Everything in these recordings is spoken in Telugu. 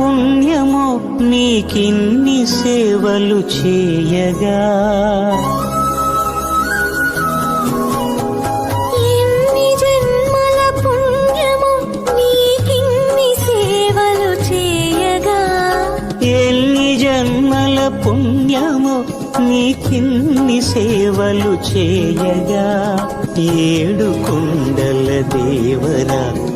పుణ్యము నీకిన్ని సేవలు చేయగా. ఎన్ని జన్మల పుణ్యము నీకిన్ని సేవలు చేయగా. ఎన్ని జన్మల పుణ్యము నీకిన్ని సేవలు చేయగా. ఏడు కుండల దేవరా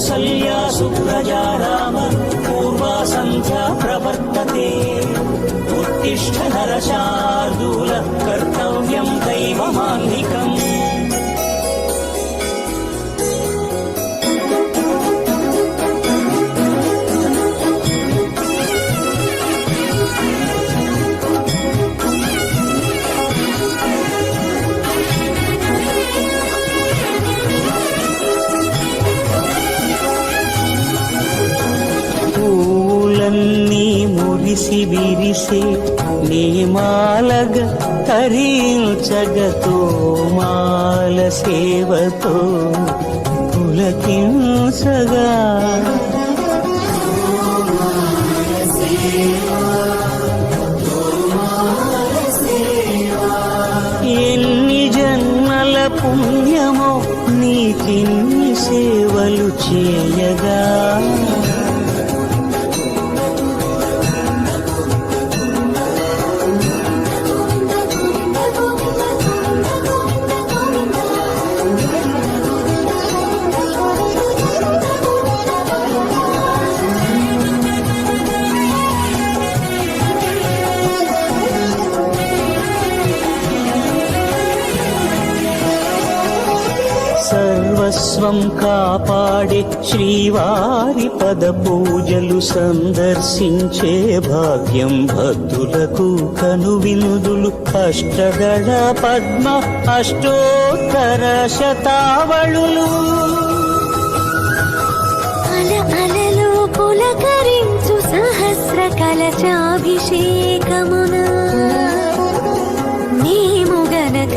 కౌసల్యా సుప్రజా రామ పూర్వా సంధ్యా ప్రవర్తతే ఉత్తిష్ట నరశార్దూల కర్తవ్యం విరిసే నీమాలగ తరించగతో మాల సేవతో పులకించగా. ఎన్ని జన్మల పుణ్యమో నీకిన్ని సేవలు చేయగా. సర్వస్వం కాపాడే శ్రీవారి పద పూజలు సందర్శించే భాగ్యం భక్తులకు కనువినుదులు. అష్టదళ పద్మ అష్టోత్తర శతావళులు. అల అలలు పులకరించు సహస్ర కలచాభిషేకమున. మేము గనక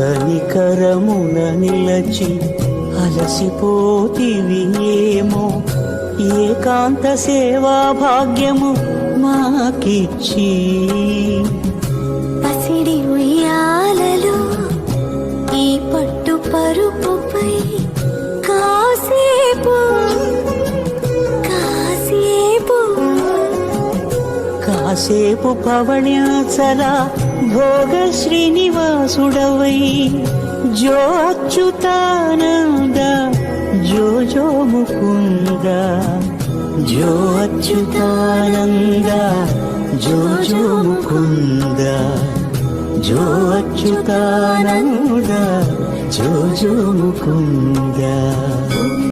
కనికరమున నిలచి అలసిపోతివి ఏమో. ఏకాంత సేవా భాగ్యము మాకిచ్చి కాసేపు పవణ్యాచల భోగ శ్రీనివాసుడవై జో అచ్యుతానంద జో జో ముకుంద జో అచ్యుతానంద జో జో ముకుంద జో అచ్యుతానంద జో జో ముకుంద